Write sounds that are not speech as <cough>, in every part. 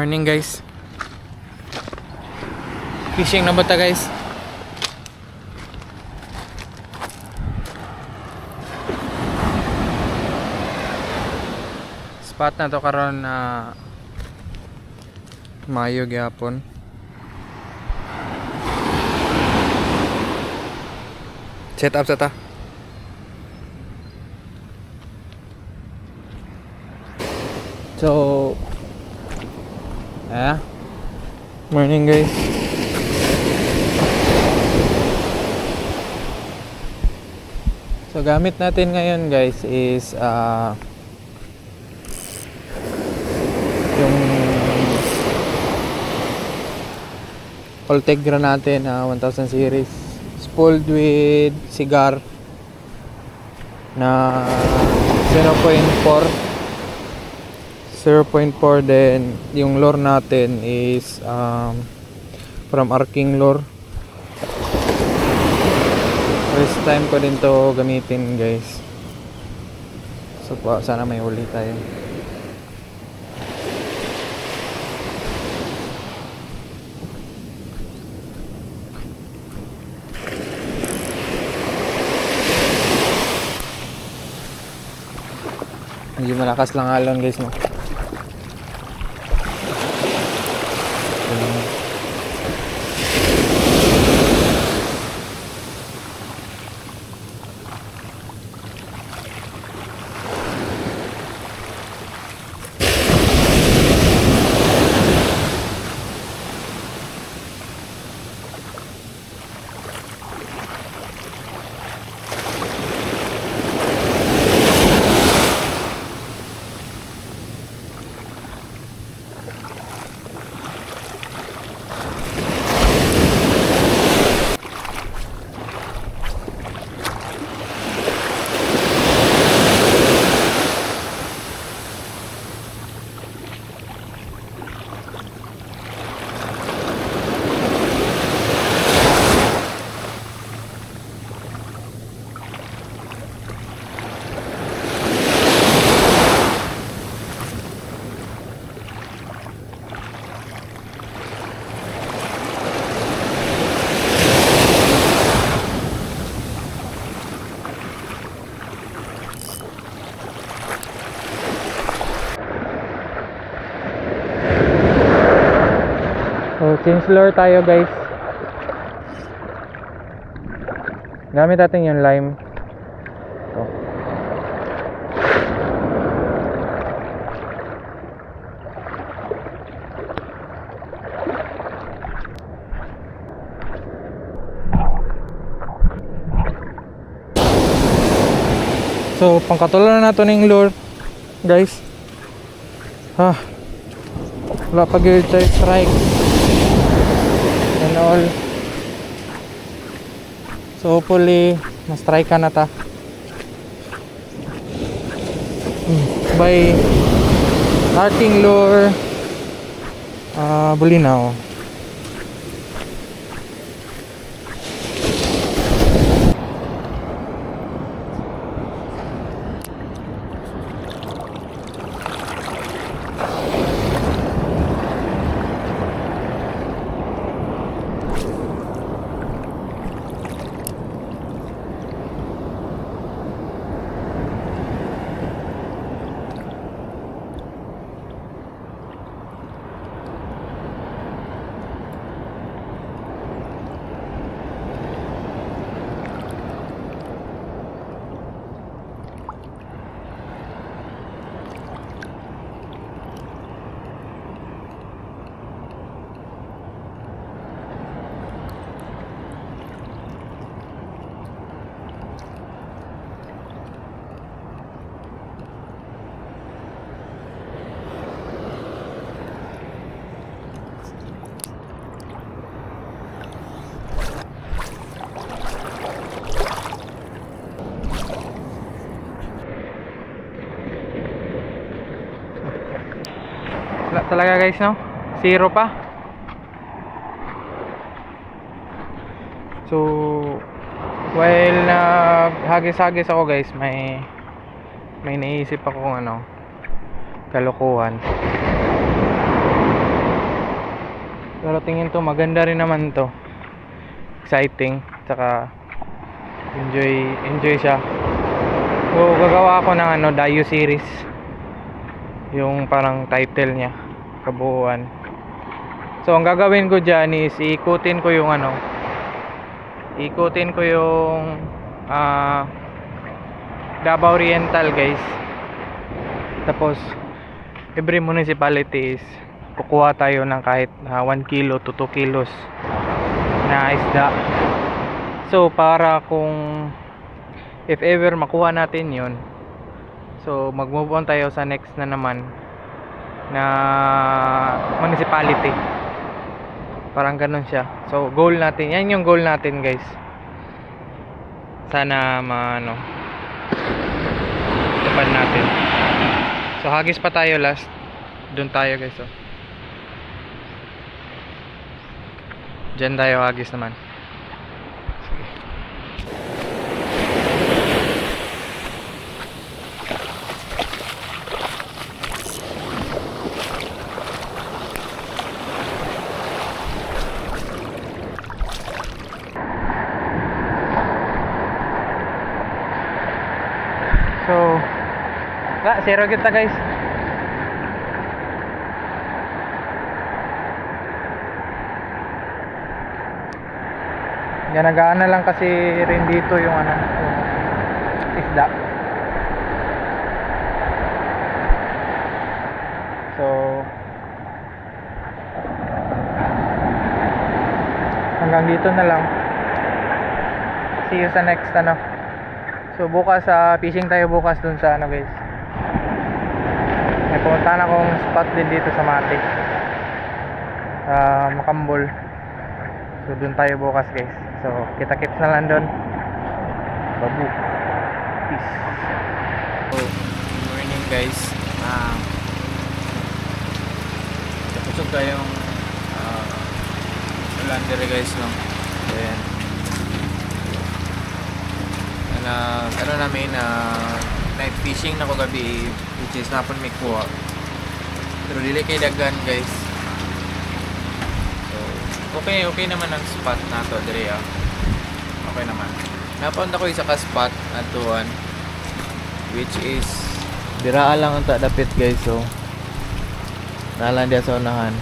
Morning guys. Fishing na ba ta guys? Spot na to karon na Mayo gyapon. Set up sa ta. So, ah, morning guys. So, gamit natin ngayon guys is ah yung Ultegra natin na 1000 series spooled with cigar na 0.4 0.4 then yung lure natin is um, from Arking lure first time ko din to gamitin guys. So pa, sana may huli tayo. Medyo malakas lang alon guys no change lure tayo guys. Gamit natin yung lime. Ito. So, pangkatulan na nato ng lure, guys. Ha. Wala pa gyud tayo strike and all. So hopefully ma-strike ka na ta. Hmm, by starting lure. Uh, bulinaw talaga guys no zero pa so while naghagis-hagis ako guys may may naisip ako kung ano kalokohan Pero tingin to maganda rin naman to. Exciting. Tsaka enjoy enjoy siya. So gagawa ako ng ano Dayo series. Yung parang title niya. Kabuuan. So ang gagawin ko dyan is iikutin ko yung ano. Ikutin ko yung ah Davao Oriental guys. Tapos every municipality is kukuha tayo ng kahit 1 kilo to 2 kilos na isda. So para kung if ever makuha natin 'yon. So mag-move on tayo sa next na naman na municipality. Parang ganun siya. So goal natin, yan yung goal natin guys. Sana maano tupad natin. So hagis pa tayo last. Doon tayo guys oh. Diyan tayo hagis naman. Sige. So, Nga, zero kita guys. Ganagaan na lang kasi rin dito yung ano, yung isda. So, hanggang dito na lang. See you sa next ano. So bukas sa fishing tayo bukas dun sa ano guys. May pumuntahan akong spot din dito sa Mati. Sa Makambol. So dun tayo bukas guys. So kita kits na lang dun. Babu. Peace. So, good morning guys. Ah Tapos tayong uh, ulan dire guys no. Then na ano namin na night fishing na ko gabi which is napon may kuha. Pero dili kay dagan guys. So okay okay naman ang spot na to dire ah. Okay naman. Napon ako isa ka spot atuan which is diraa lang ang dapit guys so nalang dia sa unahan.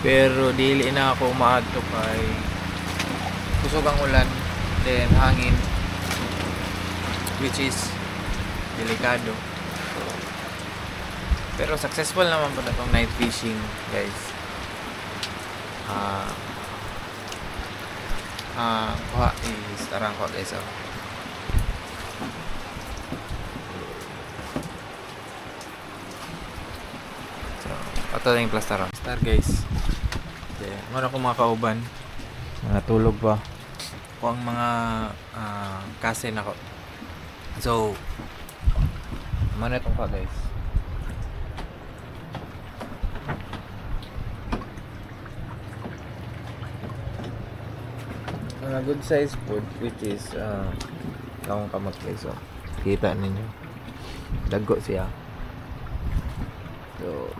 Pero dili na ako maadto kay kusog ang ulan then hangin which is delikado so, pero successful naman po na itong night fishing guys ah ah kuha is tarang ko guys oh. so pato na yung plastaron star guys okay. muna ko mga kauban mga tulog pa ko ang mga ah, kase nako. So, mana itong ka guys. Mga good size food which is uh, akong kamot guys. So, kita ninyo. Dago siya. So,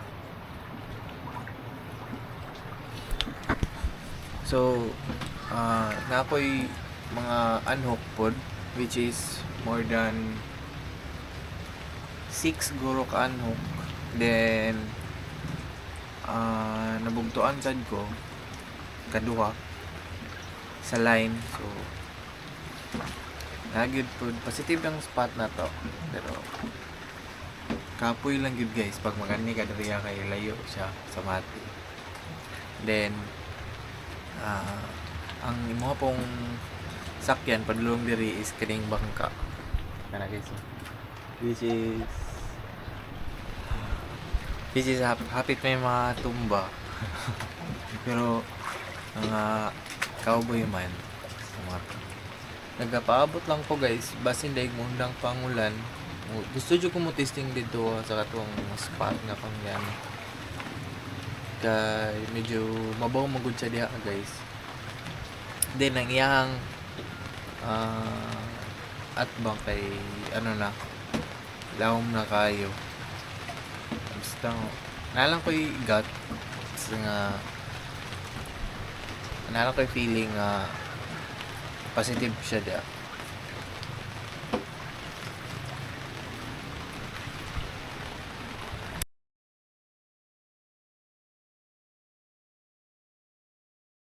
So, uh, na ako'y mga unhook pod which is more than 6 guro ka unhook then uh, nabugtuan sad ko kaduha sa line. So nagid pod positive ang spot na to. Pero kapoy lang yun guys. Pag magani ka diriya kay layo siya sa mati. Then ah ang imo pong sakyan padulong diri is kining bangka. Kana guys. Which is which is hap- hapit may matumba <laughs> pero mga cowboy man mga nagapaabot lang ko guys. Basin daig mo undang pangulan. Gusto jud ko mo testing dito sa katong spot nga pang yan. Kay medyo mabaw magud siya diha guys. Then ang iyang ah at bang kay ano na lawom na kayo. Basta nalang ko igat nga Nala ko yung feeling nga positive siya da.